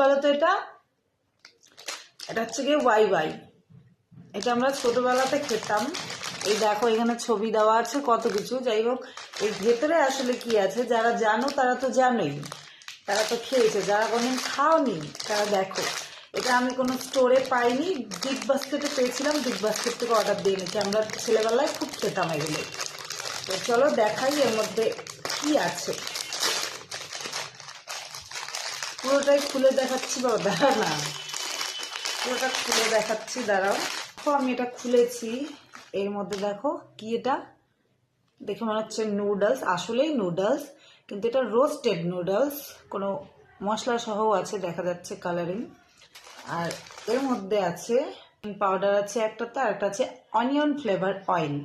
বলো তো এটা? এটা হচ্ছে গিয়ে ওয়াই ওয়াই এটা আমরা ছোটবেলাতে খেতাম। এই দেখো, এখানে ছবি দেওয়া আছে কত কিছু। যাই হোক, এর ভেতরে আসলে কি আছে? যারা জানো, তারা তো জানোই। তারা তো খেয়েছে। যারা কোনোদিন খাওনি, তারা দেখো। এটা আমি কোনো স্টোরে পাইনি। বিগ বাস্কেটে পেয়েছিলাম। বিগ বাস্কেট থেকে অর্ডার দিয়ে নিচ্ছি আমরা ছেলেবেলায় খুব খেতাম এগুলো। তো চলো দেখাই এর মধ্যে কি আছে। পুরোটাই খুলে দেখাচ্ছি, বাবা, দাঁড়া না। পুরোটা খুলে দেখাচ্ছি, দাঁড়াও। দেখো, আমি এটা খুলেছি। এর মধ্যে দেখো কি এটা? দেখে মনে হচ্ছে নুডলস আসলেই নুডলস কিন্তু এটা রোস্টেড নুডলস কোনো মশলা সহও আছে, দেখা যাচ্ছে কালারিং আর এর মধ্যে আছে পাউডার আছে একটাতে আর একটা আছে অনিয়ন ফ্লেভার অয়েল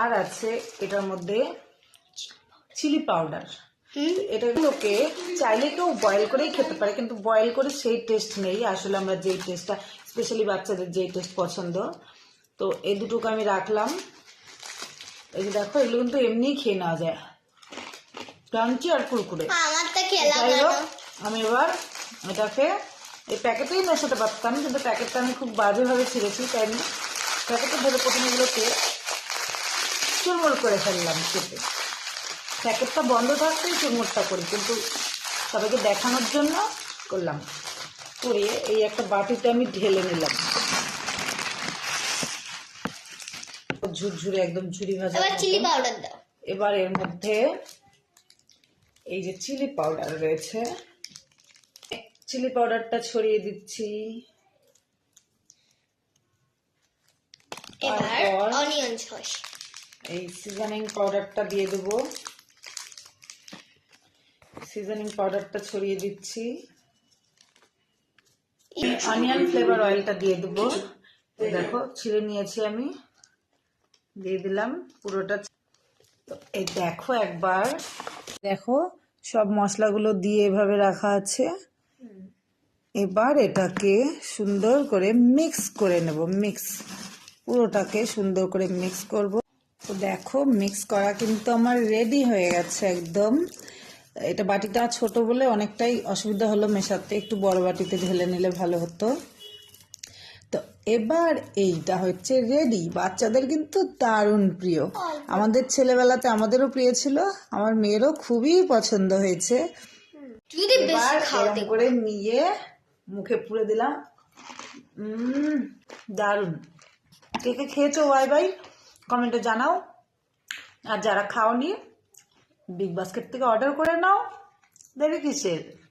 আর আছে এটার মধ্যে চিলি পাউডার এটাগুলোকে চাইলে কেউ বয়েল করেই খেতে পারে কিন্তু বয়েল করে সেই টেস্ট নেই। আসলে আমরা যেই টেস্টটা স্পেশালি বাচ্চাদের যেই টেস্ট পছন্দ। তো এই দুটোকে আমি রাখলাম। এই দেখো এগুলো কিন্তু এমনিই খেয়ে নেওয়া যায়। ক্রাঞ্চি আর কুরকুরে। খেলাম যাই হোক আমি এবার এটাকে এই প্যাকেটেই মেশাতে পারতাম কিন্তু প্যাকেটটা আমি খুব বাজেভাবে ছিঁড়েছি তাই আমি প্যাকেটে ধরে প্রথমে এগুলোকে চুরমুর করে ফেললাম কেটে প্যাকেটটা বন্ধ থাকতেই চুরমুরটা করি কিন্তু সবাইকে দেখানোর জন্য করলাম। করে এই একটা বাটিতে আমি ঢেলে নিলাম। ঝুরঝুরে একদম ঝুরি ভাজা চিলি পাউডার দাও। এবার এর মধ্যে এই যে চিলি পাউডার রয়েছে। চিলি পাউডারটা ছড়িয়ে দিচ্ছি। এবার? Onion sauce. এই সিজনিং পাউডারটা দিয়ে দেবো। সিজনিং পাউডারটা ছড়িয়ে দিচ্ছি। অনিয়ন ফ্লেভার অয়েলটা দিয়ে দেবো। দেখো ছিঁড়ে নিয়েছি আমি। দিয়ে দিলাম পুরোটা। এই দেখো একবার। দেখো সব মশলাগুলো দিয়ে এভাবে রাখা আছে। এবার এটাকে সুন্দর করে মিক্স করে নেব। মিক্স পুরোটাকে সুন্দর করে মিক্স করব। তো দেখো মিক্স করা কিন্তু আমার রেডি হয়ে গেছে একদম। এটা বাটিটা ছোট বলে অনেকটাই অসুবিধা হলো মেশাতে একটু বড় বাটিতে ঢেলে নিলে ভালো হতো। তো এবার এইটা হচ্ছে রেডি। বাচ্চাদের কিন্তু দারুণ প্রিয়। আমাদের ছেলেবেলাতে আমাদেরও প্রিয় ছিল আমার মেয়েরও খুবই পছন্দ হয়েছে। এবার করে নিয়ে মুখে পুরে দিলাম। দারুণ। কে কে খেয়েছো? ওয়াই বাই। কমেন্টে জানাও। আর যারা খাওনি বিগ বাস্কেট থেকে অর্ডার করে নাও। দেরি কিসের?